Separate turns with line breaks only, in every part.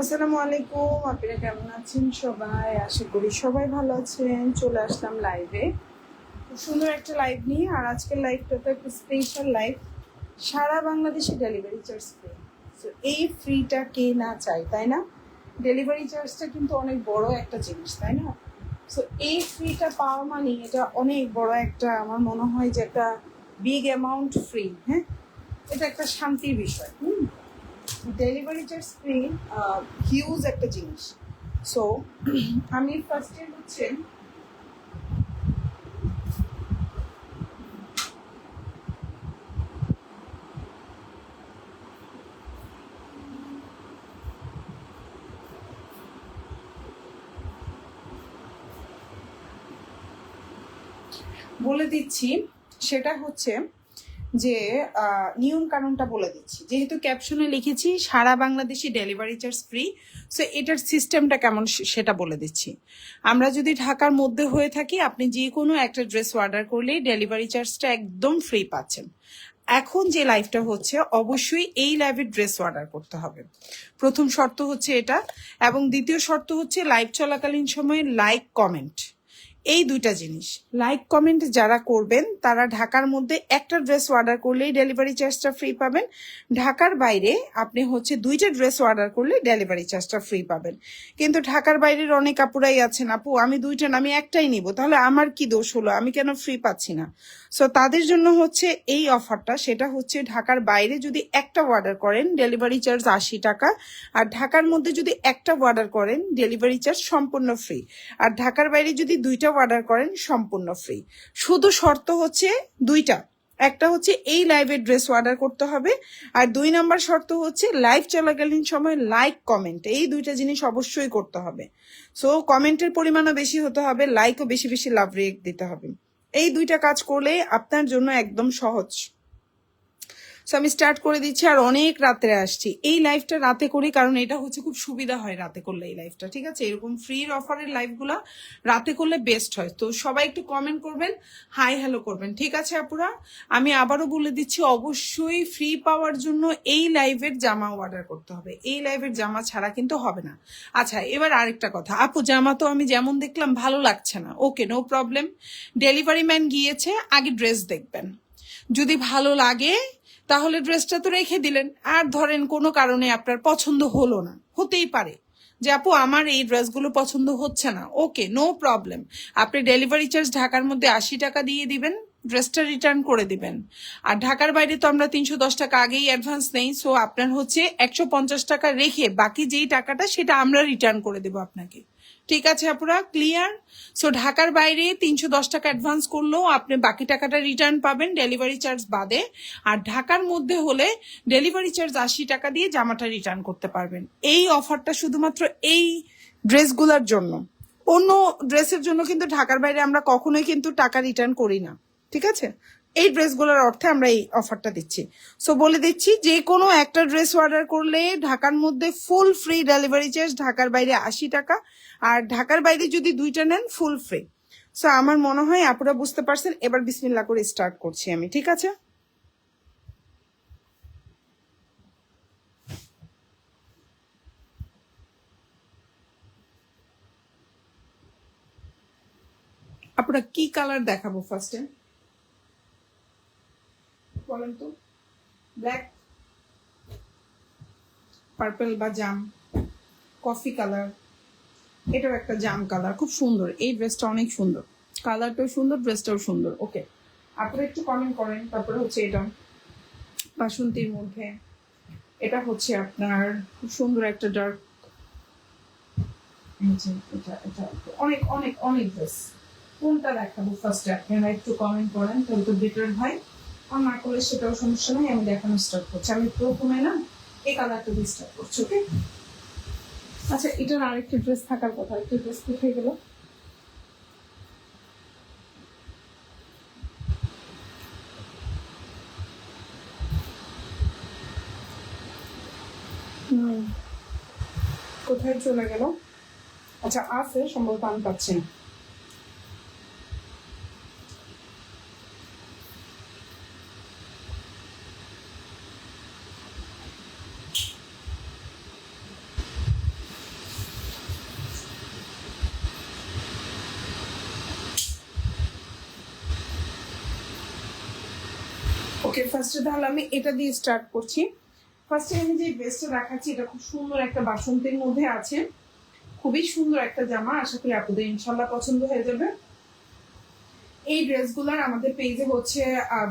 আসসালামু আলাইকুম, আপনারা কেমন আছেন সবাই? আশা করি সবাই ভালো আছেন। চলে আসলাম লাইভে সুন্দর একটা লাইভ নিয়ে, আর আজকের লাইভটা তো একটা স্পেশাল লাইভ সারা বাংলাদেশে ডেলিভারি চার্জ ফ্রি তো এই ফ্রিটা কে না চাই তাই না? ডেলিভারি চার্জটা কিন্তু অনেক বড় একটা জিনিস, তাই না? সো এই ফ্রিটা পাওয়া মানে এটা অনেক বড় একটা, আমার মনে হয় যে একটা বিগ অ্যামাউন্ট ফ্রি হ্যাঁ? এটা একটা শান্তির বিষয়, হুম? ডেলিভারি চার্জ ফ্রি হিউজ একটা জিনিস সো আমি ফার্স্টে হচ্ছে বলে দিচ্ছি সেটা হচ্ছে যে নিয়ম কানুনটা বলে দিচ্ছি। যেহেতু ক্যাপশনে লিখেছি, সারা Bangladeshi delivery charge free so এটার সিস্টেমটা কেমন সেটা বলে দিচ্ছি। আমরা যদি ঢাকার মধ্যে হয়ে থাকি, আপনি যে কোনো একটা ড্রেস অর্ডার করলেই ডেলিভারি চার্জটা একদম ফ্রি পাচ্ছেন। এখন যে লাইভটা হচ্ছে, অবশ্যই এই লাইভের ড্রেস অর্ডার করতে হবে। প্রথম শর্ত হচ্ছে এটা, এবং দ্বিতীয় শর্ত হচ্ছে লাইভ চলাকালীন সময়ে লাইক কমেন্ট এই দুইটা জিনিস। লাইক কমেন্ট যারা করবেন, তারা ঢাকার মধ্যে একটা ড্রেস অর্ডার করলেই ডেলিভারি চার্জটা ফ্রি পাবেন। ঢাকার বাইরে আপনি হচ্ছে দুইটা ড্রেস অর্ডার করলে ডেলিভারি চার্জটা ফ্রি পাবেন। কিন্তু ঢাকার বাইরের অনেক আপুরাই আছেন আপু, আমি দুইটা না, আমি একটাই নিব। তাহলে আমার কি দোষ হলো? আমি কেন ফ্রি পাচ্ছি না? সো তাদের জন্য হচ্ছে এই অফারটা, সেটা হচ্ছে ঢাকার বাইরে যদি একটা অর্ডার করেন ডেলিভারি চার্জ আশি টাকা, আর ঢাকার মধ্যে যদি একটা অর্ডার করেন ডেলিভারি চার্জ সম্পূর্ণ ফ্রি আর ঢাকার বাইরে যদি দুইটা অর্ডার করেন, সম্পূর্ণ ফ্রি শুধু শর্ত হচ্ছে দুইটা, একটা হচ্ছে এই লাইভের ড্রেস অর্ডার করতে হবে, আর দুই নাম্বার শর্ত হচ্ছে লাইভ চলাকালীন সময় লাইক কমেন্ট এই দুইটা জিনিস অবশ্যই করতে হবে। সো কমেন্টের পরিমাণও বেশি হতে হবে লাইকও বেশি বেশি লাভ রেক দিতে হবে। এই দুইটা কাজ করলে আপনার জন্য একদম সহজ। সো আমি স্টার্ট করে দিচ্ছি আর অনেক রাত্রে আসছি। এই লাইভটা রাতে করি কারণ এটা হচ্ছে খুব সুবিধা হয় রাতে করলে এই লাইভটা ঠিক আছে? এরকম ফ্রির অফারের লাইভগুলো রাতে করলে বেস্ট হয়। তো সবাই একটু কমেন্ট করবেন হাই হ্যালো করবেন। ঠিক আছে, আপুরা? আমি আবারও বলে দিচ্ছি, অবশ্যই ফ্রি পাওয়ার জন্য এই লাইভের জামা অর্ডার করতে হবে। এই লাইভের জামা ছাড়া কিন্তু হবে না। আচ্ছা এবার আরেকটা কথা। আপু, জামা তো আমি যেমন দেখলাম, ভালো লাগছে না। Okay no problem delivery man গিয়েছে, আগে ড্রেস দেখবেন। যদি ভালো লাগে তাহলে ড্রেসটা তো রেখে দিলেন। আর ধরেন কোনো কারণে আপনার পছন্দ হলো না। হতেই পারে যে, আপু, আমার এই ড্রেসগুলো পছন্দ হচ্ছে না। Okay, no problem. আপনি ডেলিভারি চার্জ ঢাকার মধ্যে আশি টাকা দিয়ে দিবেন, ড্রেসটা রিটার্ন করে দিবেন। আর ঢাকার বাইরে তো আমরা তিনশো দশ টাকা আগেই অ্যাডভান্স নেই, সো আপনার হচ্ছে একশো পঞ্চাশ টাকা রেখে বাকি যেই টাকাটা, সেটা আমরা রিটার্ন করে দেবো আপনাকে। ঠিক আছে আপুরা ক্লিয়ার সো ঢাকার বাইরে তিনশো দশ টাকা অ্যাডভান্স করলেও আপনি বাকি টাকাটা রিটার্ন পাবেন ডেলিভারি চার্জ বাদে। আর ঢাকার মধ্যে হলে ডেলিভারি চার্জ আশি টাকা দিয়ে জামাটা রিটার্ন করতে পারবেন। এই অফারটা শুধুমাত্র এই ড্রেসগুলোর জন্য। অন্য ড্রেসের জন্য কিন্তু ঢাকার বাইরে আমরা কখনোই কিন্তু টাকা রিটার্ন করি না। ঠিক আছে? এই ড্রেসগুলোর অর্থে আমরা এই অফারটা দিচ্ছি। সো বলে দিচ্ছি যে কোনো একটা ড্রেস অর্ডার করলে ঢাকার মধ্যে ফুল ফ্রি ডেলিভারি চার্জ ঢাকার বাইরে আশি টাকা, আর ঢাকার বাইরে যদি দুইটা নেন ফুল ফ্রি সো আমার মনে হয় আপুরা বুঝতে পারছেন, এবার বিসমিল্লা করে স্টার্ট করছি আমি, ঠিক আছে? আপনারা কি কালার দেখাবো ফার্স্টে তো ব্ল্যাক পার্পল বা জাম কফি কালার এটাও একটা জাম কালার খুব সুন্দর। এই ড্রেসটা অনেক সুন্দর। কালারটাও সুন্দর ড্রেসটাও সুন্দর। ওকে আপনারা একটু কমেন্ট করেন, তারপরে হচ্ছে এটা। বাসন্তীর মধ্যে। এটা হচ্ছে আপনার খুব সুন্দর একটা ডার্ক এটা এটা অনেক অনেক অনেক ড্রেস কোনটা দেখাবো ফার্স্টে আপনারা একটু কমেন্ট করেন, তাহলে তো বেটার হয়। না করলে সেটাও সমস্যা নেই, আমি দেখানো স্টার্ট করছি। আমি প্রথমে না এই কালারটা দিয়ে স্টার্ট করছি ওকে আচ্ছা এটার আরেকটা ড্রেস থাকার কথা একটা ড্রেস কোথায় গেল? কোথায় চলে গেল? আচ্ছা আছে, সম্ভবত আমি পাচ্ছি না। ওকে ফার্স্টে তাহলে আমি এটা দিয়ে স্টার্ট করছি। ফার্স্টে আমি যে ড্রেসটা দেখাচ্ছি, এটা খুব সুন্দর একটা বাসন্তীর মধ্যে আছে। খুবই সুন্দর একটা জামা, আশা করি আপনাদের ইনশাল্লাহ পছন্দ হয়ে যাবে। এই ড্রেসগুলোর আমাদের পেজে হচ্ছে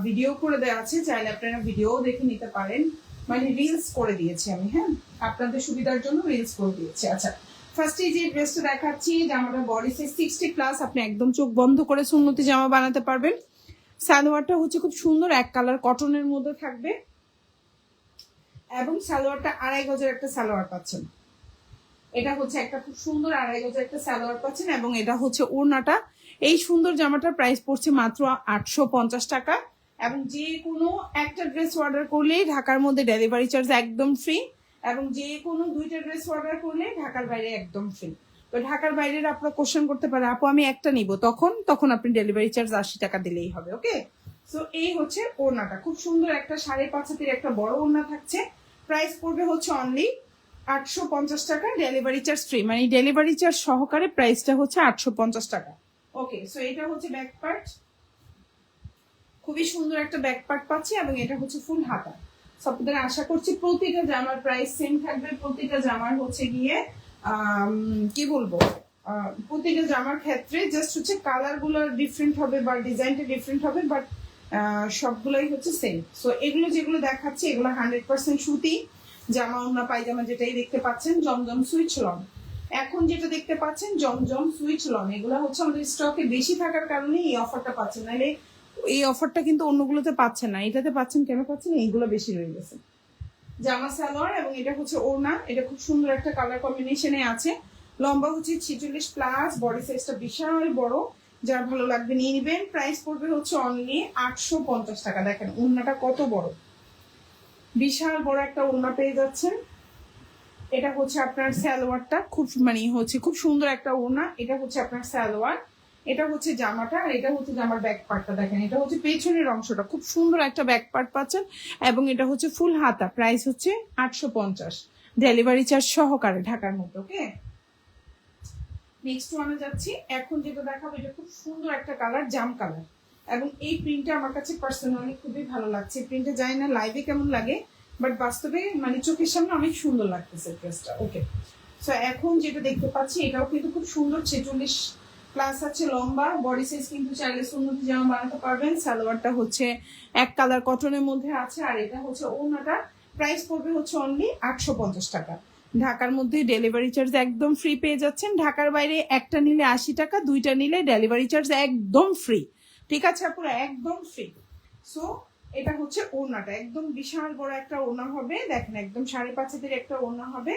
ভিডিও করে দেওয়া আছে। চাইলে আপনারা ভিডিও দেখে নিতে পারেন। মানে রিলস করে দিয়েছি আমি হ্যাঁ? আপনাদের সুবিধার জন্য রিলস করে দিয়েছি। আচ্ছা ফার্স্টে যে ড্রেসটা দেখাচ্ছি, জামাটা বডি সাইজ সিক্সটি প্লাস আপনি একদম চোখ বন্ধ করে সুন্নতি জামা বানাতে পারবেন। সালোয়ারটা হচ্ছে খুব সুন্দর, এক কালার কটনের মধ্যে থাকবে। এবং সালোয়ারটা আড়াই গজের একটা সালোয়ার পাচ্ছেন। এটা হচ্ছে একটা খুব সুন্দর আড়াই গজের একটা সালোয়ার পাচ্ছেন এবং এটা হচ্ছে ওড়নাটা। এই সুন্দর জামাটার প্রাইস পড়ছে মাত্র আটশো পঞ্চাশ টাকা এবং যে কোনো একটা ড্রেস অর্ডার করলেই ঢাকার মধ্যে ডেলিভারি চার্জ একদম ফ্রি এবং যে কোনো দুইটা ড্রেস অর্ডার করলে ঢাকার বাইরে একদম ফ্রি তো ঢাকার বাইরের আপনারা কোশ্চেন করতে পারে আপু, আমি একটা নিব। তখন তখন আপনি ডেলিভারি চার্জ আশি টাকা দিলেই হবে, ওকে? সো এই হচ্ছে ওড়নাটা। খুব সুন্দর একটা সাড়ে পাঁচ হাতের একটা বড় ওড়না থাকছে। প্রাইস পড়বে হচ্ছে অনলি আটশো পঞ্চাশ টাকা ডেলিভারি চার্জ ফ্রি মানে ডেলিভারি চার্জ সহকারে প্রাইসটা হচ্ছে আটশো পঞ্চাশ টাকা। ওকে সো এটা হচ্ছে ব্যাক পার্ট খুবই সুন্দর একটা ব্যাক পার্ট পাচ্ছি এবং এটা হচ্ছে ফুল হাতা। সো আশা করছি প্রতিটা জামার প্রাইস সেম থাকবে। প্রতিটা জামার হচ্ছে গিয়ে কি বলব? প্রতিটা জামার ক্ষেত্রে জাস্ট হচ্ছে কালারগুলো ডিফারেন্ট হবে বা ডিজাইনটা ডিফারেন্ট হবে বাট সবগুলোই হচ্ছে সেম সো এগুলো যেগুলো দেখাচ্ছি, এগুলো হান্ড্রেড পার্সেন্ট সুতি। জামা ওনা পায়জামা যেটাই দেখতে পাচ্ছেন, জমজম সুইচ লন এখন যেটা দেখতে পাচ্ছেন, জমজম সুইচ লন এগুলো হচ্ছে আমাদের স্টকে বেশি থাকার কারণে এই অফারটা পাচ্ছেন। নাহলে এই অফারটা কিন্তু অন্যগুলোতে পাচ্ছেন না। এটাতে পাচ্ছেন, কেন পাচ্ছেন এইগুলো বেশি রয়ে গেছে। জামা সালোয়ার এবং এটা হচ্ছে ওড়না। এটা খুব সুন্দর একটা কালার কম্বিনেশনে আছে। লম্বা হচ্ছে ছিচল্লিশ প্লাস বডি সাইজটা বিশাল বড়। যার ভালো লাগবে নিয়ে নিবেন। প্রাইস পড়বে হচ্ছে অনলি আটশো পঞ্চাশ টাকা। দেখেন, ওড়নাটা কত বড়। বিশাল বড় একটা ওড়না পেয়ে যাচ্ছেন। এটা হচ্ছে আপনার সালোয়ারটা। খুব মানে হচ্ছে খুব সুন্দর একটা ওড়না। এটা হচ্ছে আপনার সালোয়ার। এটা হচ্ছে জামাটা আর এটা হচ্ছে জামার ব্যাক পার্টটা দেখেন। এটা হচ্ছে পেছনের অংশটা। খুব সুন্দর একটা ব্যাক পার্ট পাচ্ছেন এবং এটা হচ্ছে ফুল হাতা। প্রাইস হচ্ছে আটশো পঞ্চাশ। ডেলিভারি চার্জ সহকারে ঢাকার মধ্যে ওকে নেক্সট ওয়ানে যাচ্ছি। এখন যেটা দেখাবো, এটা খুব সুন্দর একটা কালার জাম কালার এবং এই প্রিন্টটা আমার কাছে পার্সোনালি খুবই ভালো লাগছে। প্রিন্টটা জানি না লাইভে কেমন লাগে? বাট বাস্তবে মানে চোখের সামনে অনেক সুন্দর লাগতেছে ড্রেসটা ওকে সো এখন যেটা দেখতে পাচ্ছি, এটাও কিন্তু খুব সুন্দর ছেচল্লিশ প্লাস আছে লম্বা বডি সাইজ কিন্তু চাইলে সুন্দর জামা বানাতে পারবেন। সালোয়ারটা হচ্ছে এক কালার কটনের মধ্যে আছে, আর এটা হচ্ছে ওনাটা প্রাইস পড়বে হচ্ছে অনলি আটশো পঞ্চাশ টাকা। ঢাকার মধ্যে ডেলিভারি চার্জ একদম ফ্রি পেয়ে যাচ্ছেন। ঢাকার বাইরে একটা নিলে আশি টাকা, দুইটা নিলে ডেলিভারি চার্জ একদম ফ্রি ঠিক আছে পুরো একদম ফ্রি সো এটা হচ্ছে ওনাটা একদম বিশাল বড় একটা ওনা হবে। দেখেন, একদম সাড়ে পাঁচ একটা ওনা হবে।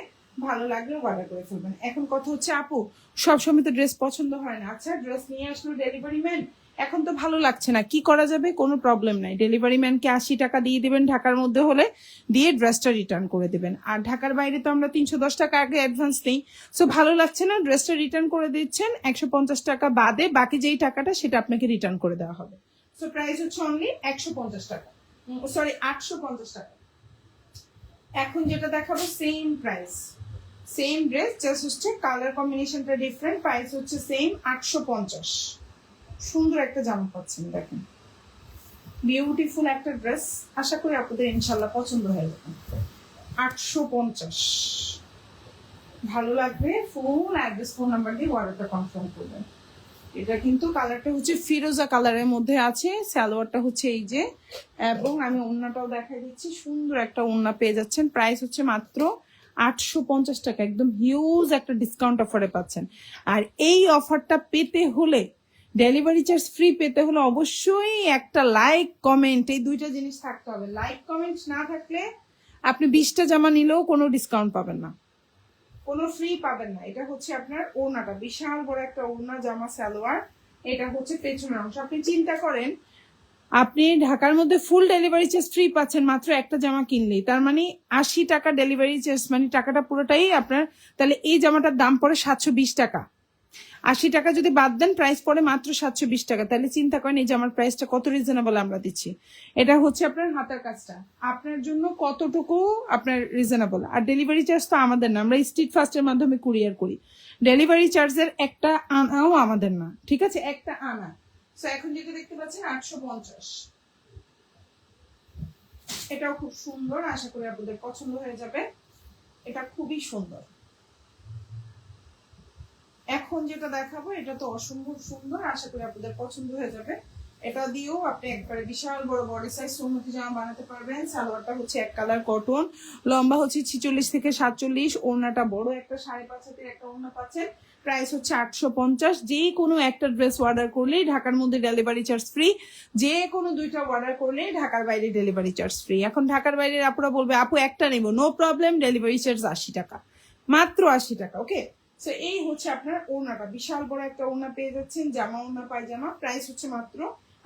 ভালো লাগলে অর্ডার করে ফেলবেন। এখন কথা হচ্ছে, আপু, সবসময় তো ড্রেস পছন্দ হয় না। আচ্ছা ড্রেস নিয়ে আসলো ডেলিভারি ম্যান এখন তো ভালো লাগছে না। কি করা যাবে? কোনো প্রবলেম নাই। ডেলিভারি ম্যানকে আশি টাকা দিয়ে দেবেন ঢাকার মধ্যে হলে, দিয়ে ড্রেসটা রিটার্ন করে দেবেন। আর ঢাকার বাইরে তো আমরা তিনশো দশ টাকা আগে অ্যাডভান্স নেই। সো ভালো লাগছে না ড্রেসটা রিটার্ন করে দিচ্ছেন, একশো পঞ্চাশ টাকা বাদে বাকি যেই টাকাটা সেটা আপনাকে রিটার্ন করে দেওয়া হবে। সো প্রাইস হচ্ছে অনলি একশো পঞ্চাশ টাকা। সরি আটশো পঞ্চাশ টাকা। এখন যেটা দেখাবো same price same dress just হচ্ছে কালার কম্বিনেশনটা ডিফারেন্ট প্রাইস হচ্ছে সেম আটশো পঞ্চাশ। সুন্দর একটা জামা পাচ্ছেন, দেখেন। বিউটিফুল একটা ড্রেস আশা করি আপনাদের ইনশাল্লাহ পছন্দ হয়ে যাবে। আটশো পঞ্চাশ। ভালো লাগবে ফোন অ্যাড্রেস ফোন নাম্বার দিয়ে অর্ডারটা কনফার্ম করবেন। এটা কিন্তু কালারটা হচ্ছে ফিরোজা কালারের মধ্যে আছে, সালোয়ারটা হচ্ছে এই যে, এবং আমি ওড়নাটাও দেখাই দিচ্ছি, সুন্দর একটা ওড়না পেয়ে যাচ্ছেন। প্রাইস হচ্ছে মাত্র আটশো পঞ্চাশ টাকা, একদম হিউজ একটা ডিসকাউন্ট অফারে পাচ্ছেন। আর এই অফারটা পেতে হলে ডেলিভারি চার্জ ফ্রি পেতে হলে অবশ্যই একটা লাইক কমেন্ট এই দুইটা জিনিস থাকতে হবে। লাইক কমেন্ট না থাকলে আপনি বিশটা জামা নিলেও কোনো ডিসকাউন্ট পাবেন না। কোনো ফ্রি পাবেন না। এটা হচ্ছে আপনার ওড়নাটা। বিশাল বড় একটা ওড়না জামা, সালোয়ার। এটা হচ্ছে পেছনের অংশ। আপনি চিন্তা করেন আপনি ঢাকার মধ্যে ফুল ডেলিভারি চার্জ ফ্রি পাচ্ছেন, মাত্র একটা জামা কিনলেই। তার মানে আশি টাকা ডেলিভারি চার্জ মানে টাকাটা পুরোটাই আপনার, তাহলে এই জামাটার দাম পড়ে সাতশো বিশ টাকা। আশি টাকা যদি বাদ দেন প্রাইস পড়ে মাত্র সাতশো বিশ টাকা। তাহলে চিন্তা করেন এই জামার প্রাইসটা কত রিজনেবল আমরা দিচ্ছি। এটা হচ্ছে আপনার হাতের কাজটা। আপনার জন্য কতটুকু আপনার রিজনেবল আর ডেলিভারি চার্জ তো আমাদের না, আমরা স্ট্রিট ফাস্টের মাধ্যমে কুরিয়ার করি। ডেলিভারি চার্জের একটা আনাও আমাদের না, ঠিক আছে? একটা আনা। এখন যেটা দেখতে পাচ্ছেন, আটশো পঞ্চাশ। এটাও খুব সুন্দর, আশা করি আপনাদের পছন্দ হয়ে যাবে। এটা খুবই সুন্দর। এখন যেটা দেখাবো, এটা তো অসম্ভব সুন্দর, আশা করি আপনাদের পছন্দ হয়ে যাবে। এটা দিয়েও আপনি একবারে বিশাল বড় বডি সাইজ সুমতি জামা বানাতে পারবেন। সালোয়ারটা হচ্ছে এক কালার কটন লম্বা হচ্ছে ছিচল্লিশ থেকে সাতচল্লিশ, ওড়নাটা বড় একটা, সাড়ে পাঁচ হাতের একটা ওড়না পাচ্ছেন। প্রাইস হচ্ছে আটশো পঞ্চাশ। যে কোনো একটা ড্রেস অর্ডার করলেই ঢাকার মধ্যে ডেলিভারি চার্জ ফ্রি যে কোনো দুইটা অর্ডার করলেই ঢাকার বাইরে ডেলিভারি চার্জ ফ্রি এখন ঢাকার বাইরের আপুরা বলবে, আপু, একটা নেব নো প্রবলেম ডেলিভারি চার্জ আশি টাকা। মাত্র আশি টাকা ওকে সো এই হচ্ছে আপনার ওড়নাটা। বিশাল বড় একটা ওড়না পেয়ে যাচ্ছেন, জামা ওড়না, পায়জামা। প্রাইস হচ্ছে মাত্র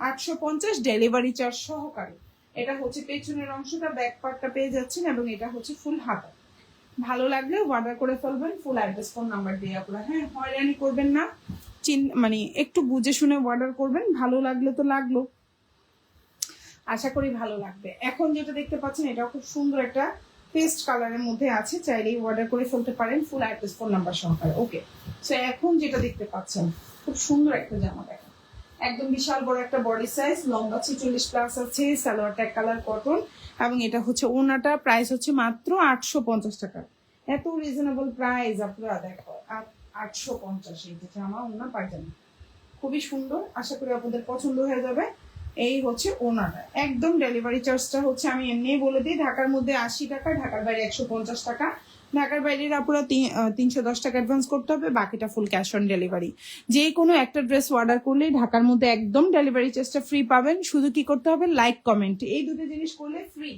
আটশো পঞ্চাশ ডেলিভারি চার্জ সহকারে। এটা হচ্ছে পেছনের অংশটা ব্যাক পার্টটা পেয়ে যাচ্ছেন, এবং এটা হচ্ছে ফুল হাতা। ভালো লাগলে অর্ডার করে ফেলবেন ফুল অ্যাড্রেস ফোন নাম্বার দিয়ে আপনারা। হ্যাঁ হয়রানি করবেন না। চিন মানে একটু বুঝে শুনে অর্ডার করবেন, ভালো লাগলে তো লাগল। আশা করি ভালো লাগবে। এখন যেটা দেখতে পাচ্ছেন এটা খুব সুন্দর একটা পেস্ট কালারের মধ্যে আছে। চাইলেই অর্ডার করে ফেলতে পারেন ফুল অ্যাড্রেস ফোন নাম্বার সহকারে। ওকে সো এখন যেটা দেখতে পাচ্ছেন, খুব সুন্দর একটা জামা দেখেন একদম বিশাল বড় একটা বডি সাইজ লম্বা ছিচল্লিশ প্লাস আছে সালোয়ারটা কালার কটন এবং এটা হচ্ছে ওনাটা প্রাইস হচ্ছে মাত্র আটশো পঞ্চাশ টাকা। এত রিজনেবল প্রাইস আপনারা দেখো আটশো পঞ্চাশ এই যে জামা ওনা পাইজামা খুবই সুন্দর, আশা করি আপনাদের পছন্দ হয়ে যাবে। এই হচ্ছে ওনাটা একদম ডেলিভারি চার্জটা হচ্ছে আমি এমনি বলে দিই, ঢাকার মধ্যে আশি টাকা, ঢাকার বাইরে একশো পঞ্চাশ টাকা। ঢাকার বাইরের আপুরা তিনশো দশ টাকা অ্যাডভান্স করতে হবে, বাকিটা ফুল ক্যাশ অন ডেলিভারি যে কোনো একটা ড্রেস অর্ডার করলে ঢাকার মধ্যে একদম ডেলিভারি চার্জটা ফ্রি পাবেন। শুধু কি করতে হবে? লাইক কমেন্ট এই দুটো জিনিস করলে ফ্রি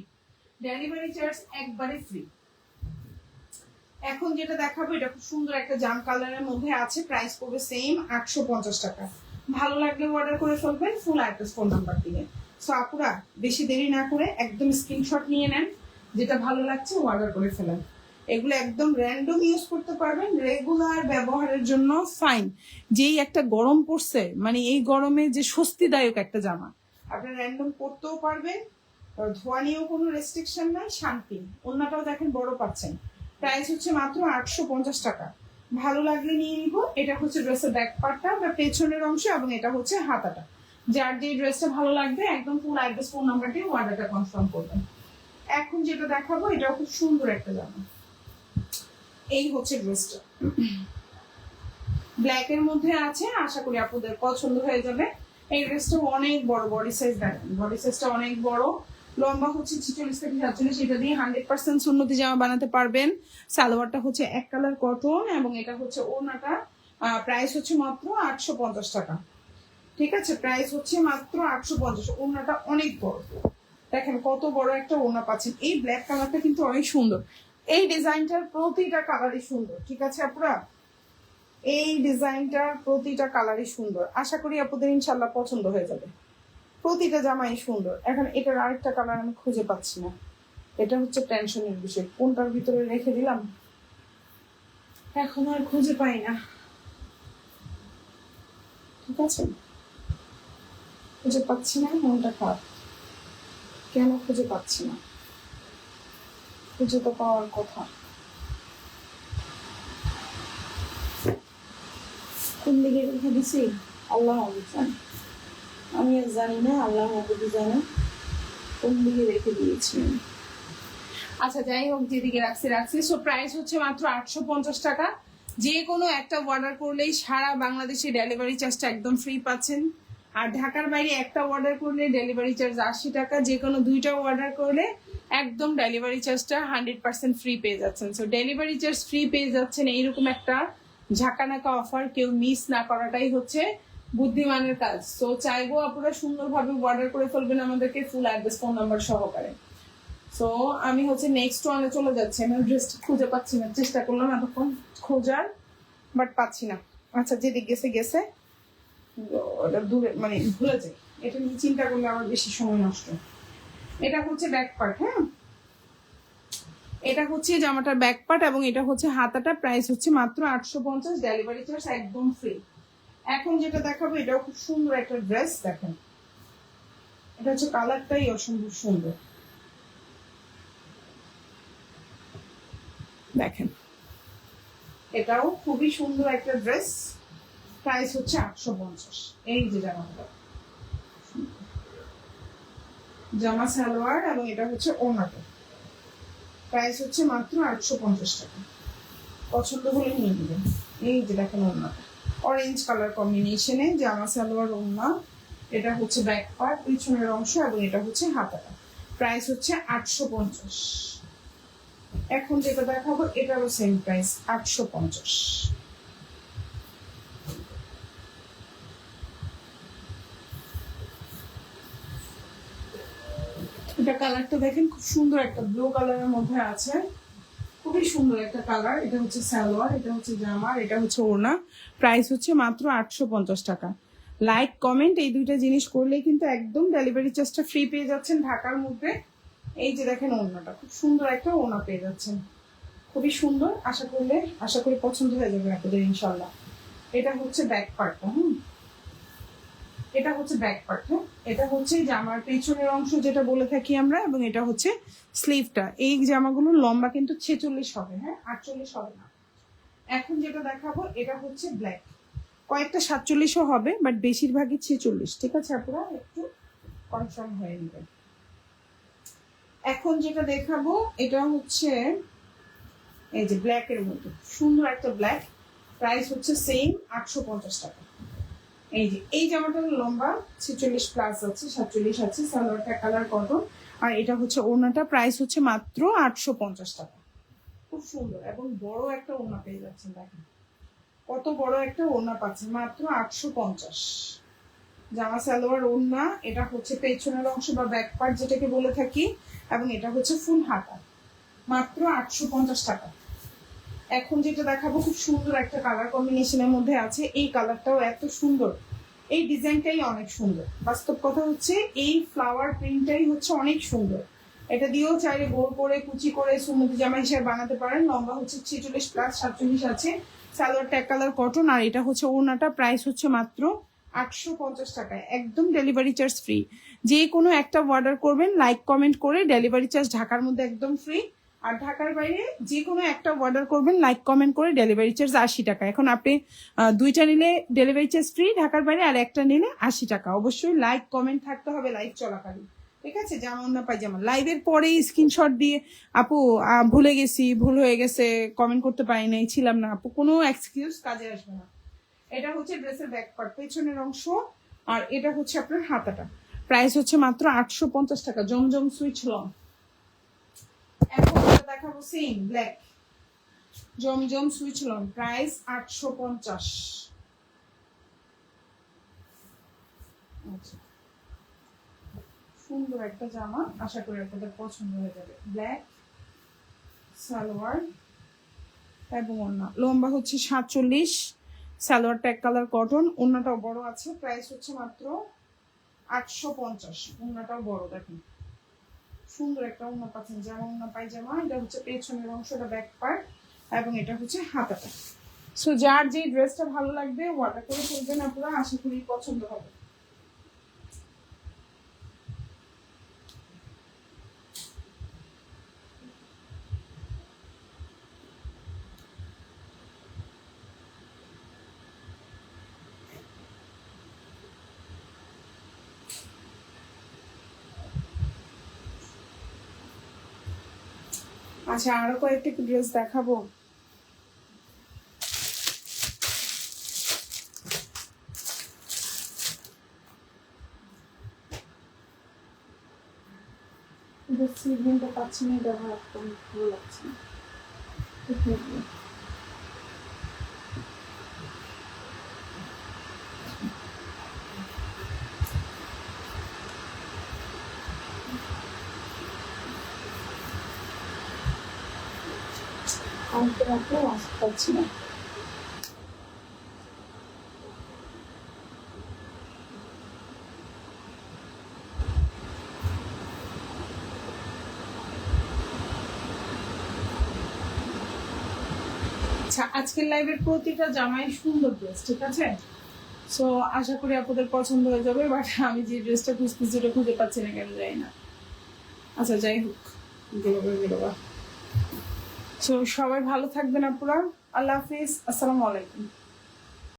ডেলিভারি চার্জ একবারে ফ্রি এখন যেটা দেখাবো, এটা খুব সুন্দর একটা জাম কালারের মধ্যে আছে প্রাইস পড়বে সেম আটশো পঞ্চাশ টাকা। ভালো লাগলে অর্ডার করে ফেলবেন ফুল অ্যাড্রেস ফোন নাম্বার দিয়ে। সো আপুরা, বেশি দেরি না করে একদম স্ক্রিনশট নিয়ে নেন, যেটা ভালো লাগছে অর্ডার করে ফেলেন। এগুলো একদম র্যান্ডম ইউজ করতে পারবেন রেগুলার ব্যবহারের জন্য ফাইন যেই একটা গরম পড়ছে মানে এই গরমে যে স্বস্তিদায়ক একটা জামা, আপনি র্যান্ডম পরতেও পারবেন ধোয়া নিয়েও কোনো রেস্ট্রিকশন নাই, শান্তি। অন্যটাও দেখেন বড় পাচ্ছেন। প্রাইস হচ্ছে মাত্র আটশো পঞ্চাশ টাকা। ভালো লাগলে নিয়ে নিব, এটা হচ্ছে ড্রেসের ব্যাক পার্টটা বা পেছনের অংশ এবং এটা হচ্ছে হাতাটা। যার যে ড্রেসটা ভালো লাগবে, একদম ফুল অ্যাড্রেস ফোন নাম্বার দিয়ে অর্ডারটা কনফার্ম করবেন। এখন যেটা দেখাবো এটা খুব সুন্দর একটা জামা। এই হচ্ছে ড্রেসটা। ব্ল্যাক এর মধ্যে আছে আশা করি আপনাদের পছন্দ হয়ে যাবে। এই ড্রেসটা অনেক বড় বডি সাইজ দেখেন বডি সাইজটা অনেক বড়। লম্বা হচ্ছে ছিচল্লিশ থেকে সাতচল্লিশ এটা দিয়ে হান্ড্রেড পার্সেন্ট সুন্নতি জামা বানাতে পারবেন। সালোয়ারটা হচ্ছে এক কালার কটন এবং এটা হচ্ছে ওনাটা প্রাইস হচ্ছে মাত্র আটশো পঞ্চাশ টাকা। ঠিক আছে? প্রাইস হচ্ছে মাত্র আটশো পঞ্চাশ ওনাটা অনেক বড়। দেখেন কত বড় একটা ওনা পাচ্ছেন। এই ব্ল্যাক কালারটা কিন্তু অনেক সুন্দর। এই ডিজাইনটার প্রতিটা কালারই সুন্দর, ঠিক আছে আপনারা এই ডিজাইনটার প্রতিটা কালারই সুন্দর। আশা করি আপনাদের ইনশাল্লাহ পছন্দ হয়ে যাবে। প্রতিটা জামাই সুন্দর। এখন এটার আরেকটা কালার আমি খুঁজে পাচ্ছি না। এটা হচ্ছে টেনশনের বিষয়। কোনটার ভিতরে রেখে দিলাম? এখন আর খুঁজে পাই না। ঠিক আছে? খুঁজে পাচ্ছি না, মনটা খারাপ। কেন খুঁজে পাচ্ছি না? খুঁজে তো পাওয়ার কথা। কোন দিকে রেখে দিছি? আল্লাহ জানে। আমি আর জানি না আল্লাহ মহবুবি জানে। কোন দিকে রেখে দিয়েছি আচ্ছা যাই হোক, যেদিকে রাখছি রাখছি। সো প্রাইস হচ্ছে মাত্র আটশো পঞ্চাশ টাকা। যে কোনো একটা অর্ডার করলেই সারা বাংলাদেশে ডেলিভারি চার্জটা একদম ফ্রি পাচ্ছেন। আর ঢাকার বাইরে একটা অর্ডার করলে ডেলিভারি চার্জ আশি টাকা। যে কোনো দুইটা অর্ডার করলে একদম ডেলিভারি চার্জটা হান্ড্রেড পার্সেন্ট ফ্রি পেয়ে যাচ্ছেন। সো ডেলিভারি চার্জ ফ্রি পেয়ে যাচ্ছেন এইরকম একটা ঝাঁকানাকা অফার কেউ মিস না করাটাই হচ্ছে বুদ্ধিমানের কাজ। সো চাইব আপনারা সুন্দরভাবে অর্ডার করে ফেলবেন আমাদেরকে ফুল অ্যাড্রেস ফোন নাম্বার সহকারে। সো আমি হচ্ছে নেক্সট ওয়ানে চলে যাচ্ছি। আমি ড্রেসটা খুঁজে পাচ্ছি না। চেষ্টা করলাম এতক্ষণ খোঁজার বাট পাচ্ছি না। আচ্ছা যেদিক গেছে গেছে। ওটা দূরে মানে ভুলে যাই। এটা নিয়ে চিন্তা করলে আমার বেশি সময় নষ্ট। এটা হচ্ছে ব্যাক পার্ট হ্যাঁ? এটা হচ্ছে জামাটার ব্যাক পার্ট এবং এটা হচ্ছে হাতাটা প্রাইস হচ্ছে মাত্র আটশো পঞ্চাশ ডেলিভারি চার্জ একদম ফ্রি এখন যেটা দেখাবো, এটাও খুব সুন্দর একটা ড্রেস দেখেন। এটা হচ্ছে কালারটাই অসম্ভব সুন্দর। দেখেন। এটাও খুবই সুন্দর একটা ড্রেস প্রাইস হচ্ছে আটশো পঞ্চাশ। এই যে জামাটা। জামা, সালোয়ার এবং এটা হচ্ছে ওনাটা প্রাইস হচ্ছে মাত্র আটশো পঞ্চাশ টাকা। পছন্দ হলে নিয়ে নেবেন। এই যে দেখেন ওনাটা অরেঞ্জ কালার কম্বিনেশনে জামা, সালোয়ার ওনা এটা হচ্ছে ব্যাক পার্ট পিছনের অংশ এবং এটা হচ্ছে হাতাটা। প্রাইস হচ্ছে আটশো পঞ্চাশ। এখন যেটা দেখাবো, এটারও সেম প্রাইস আটশো পঞ্চাশ। এটা কালারটা দেখেন, খুব সুন্দর একটা ব্লু কালারের মধ্যে আছে। খুবই সুন্দর একটা কালার এটা হচ্ছে সালোয়ার, এটা হচ্ছে জামার এটা হচ্ছে ওড়না। প্রাইস হচ্ছে মাত্র আটশো পঞ্চাশ টাকা। লাইক কমেন্ট এই দুইটা জিনিস করলেই কিন্তু একদম ডেলিভারি চার্জটা ফ্রি পেয়ে যাচ্ছেন ঢাকার মধ্যে। এই যে দেখেন ওড়নাটা, খুব সুন্দর একটা ওড়না পেয়ে যাচ্ছেন। খুবই সুন্দর, আশা করলে, আশা করি পছন্দ হয়ে যাবে আপনাদের ইনশাল্লাহ এটা হচ্ছে ব্যাক পার্টটা হুম? এটা হচ্ছে ব্যাক পার্ট হ্যাঁ? এটা হচ্ছে জামার পেছনের অংশ যেটা বলে থাকি আমরা, এবং এটা হচ্ছে স্লিভটা এই জামাগুলো লম্বা কিন্তু ছেচল্লিশ হবে হ্যাঁ? আটচল্লিশ হবে না। এখন যেটা দেখাবো, এটা হচ্ছে ব্ল্যাক কয়েকটা সাতচল্লিশও হবে বাট বেশিরভাগই ছেচল্লিশ, ঠিক আছে আপনারা একটু কনফার্ম হয়ে নেবেন এখন যেটা দেখাবো, এটা হচ্ছে এই যে ব্ল্যাকের মধ্যে সুন্দর একটা ব্ল্যাক প্রাইস হচ্ছে সেম আটশো পঞ্চাশ টাকা। এই যে, এই জামাটা লম্বা, ছেচল্লিশ প্লাস আছে, সাতচল্লিশ আছে, সালোয়ারটা কালার কটন আর এটা হচ্ছে ওড়নাটা প্রাইস হচ্ছে মাত্র আটশো পঞ্চাশ টাকা। খুব সুন্দর এবং বড় একটা ওড়না পেয়ে যাচ্ছেন, দেখেন। কত বড় একটা ওড়না পাচ্ছেন, মাত্র আটশো পঞ্চাশ। জামা, সালোয়ার, ওড়না, এটা হচ্ছে পেছনের অংশ বা ব্যাক পার্ট যেটাকে বলে থাকি, এবং এটা হচ্ছে ফুল হাতা। মাত্র আটশো পঞ্চাশ টাকা। এখন যেটা দেখাবো, খুব সুন্দর একটা কালার কম্বিনেশনের মধ্যে আছে। এই কালারটাও এত সুন্দর। এই ডিজাইনটাই অনেক সুন্দর। বাস্তব কথা হচ্ছে, এই ফ্লাওয়ার প্রিন্টটাই হচ্ছে অনেক সুন্দর। এটা দিয়েও চাইলে গোল করে, কুচি করে, সুমতি জামা হিসেবে বানাতে পারেন। লম্বা হচ্ছে ছেচল্লিশ প্লাস সাতচল্লিশ আছে। সালোয়ার ট্যাগ কালার কটন আর এটা হচ্ছে ওনাটা প্রাইস হচ্ছে মাত্র আটশো পঞ্চাশ টাকায়। একদম ডেলিভারি চার্জ ফ্রি যে কোনো একটা অর্ডার করবেন লাইক কমেন্ট করে ডেলিভারি চার্জ ঢাকার মধ্যে একদম ফ্রি আর ঢাকার বাইরে যে কোনো একটা অর্ডার করবেন লাইক কমেন্ট করে ডেলিভারি চার্জ আশি টাকা। এখন আপনি দুইটা নিলে ডেলিভারি চার্জ ফ্রি ঢাকার বাইরে আর একটা নিলে আশি টাকা। অবশ্যই লাইক কমেন্ট থাকতে হবে লাইভ চলাকালীন। ঠিক আছে? যেমন না পাই পায়জামা লাইভের পরেই স্ক্রিনশট দিয়ে, আপু ভুলে গেছি, ভুল হয়ে গেছে কমেন্ট করতে পারি নাই, ছিলাম না। আপু, কোনো এক্সকিউজ কাজে আসবে না। এটা হচ্ছে ড্রেসের ব্যাক পার্ট পেছনের অংশ আর এটা হচ্ছে আপনার হাতাটা। প্রাইস হচ্ছে মাত্র আটশো পঞ্চাশ টাকা। Zamzam switch long. এখন দেখাবো same black Zamzam switch long price আটশো পঞ্চাশ। আচ্ছা। সুন্দর একটা জামা, আশা করি আপনাদের পছন্দ হয়ে যাবে। ব্ল্যাক সালোয়ার এবং ওড়না। লম্বা হচ্ছে সাতচল্লিশ সালোয়ার ট্যাগ কালার কটন ওড়নাটাও বড় আছে প্রাইস হচ্ছে মাত্র আটশো পঞ্চাশ। ওড়নাটাও বড় দেখেন। সুন্দর একটা অন্য পাচ্ছেন যেমন ওড়না পায়জামা, এটা হচ্ছে পেছনের অংশটা ব্যাক পার্ট এবং এটা হচ্ছে হাতাটা। সো যার যে ড্রেসটা ভালো লাগবে ওয়াটার করে ফেলবেন আপনারা, আশা করি পছন্দ হবে। আচ্ছা আরও কয়েকটি ড্রেস দেখাবো। সিগমেন্টটা পাচ্ছি না ব্যবহার ভালো লাগছে আসতে পারছি না। আচ্ছা আজকের লাইভের প্রতিটা জামাই সুন্দর ড্রেস ঠিক আছে? সো আশা করি আপনাদের পছন্দ হয়ে যাবে বাট আমি যে ড্রেসটা খুঁজতেছি, ওটা খুঁজে পাচ্ছি না, কেন যাই না। আচ্ছা যাই হোক গেলোবা সো সবাই ভালো থাকবেন আপনারা আল্লাহ হাফিজ। আসসালামু আলাইকুম।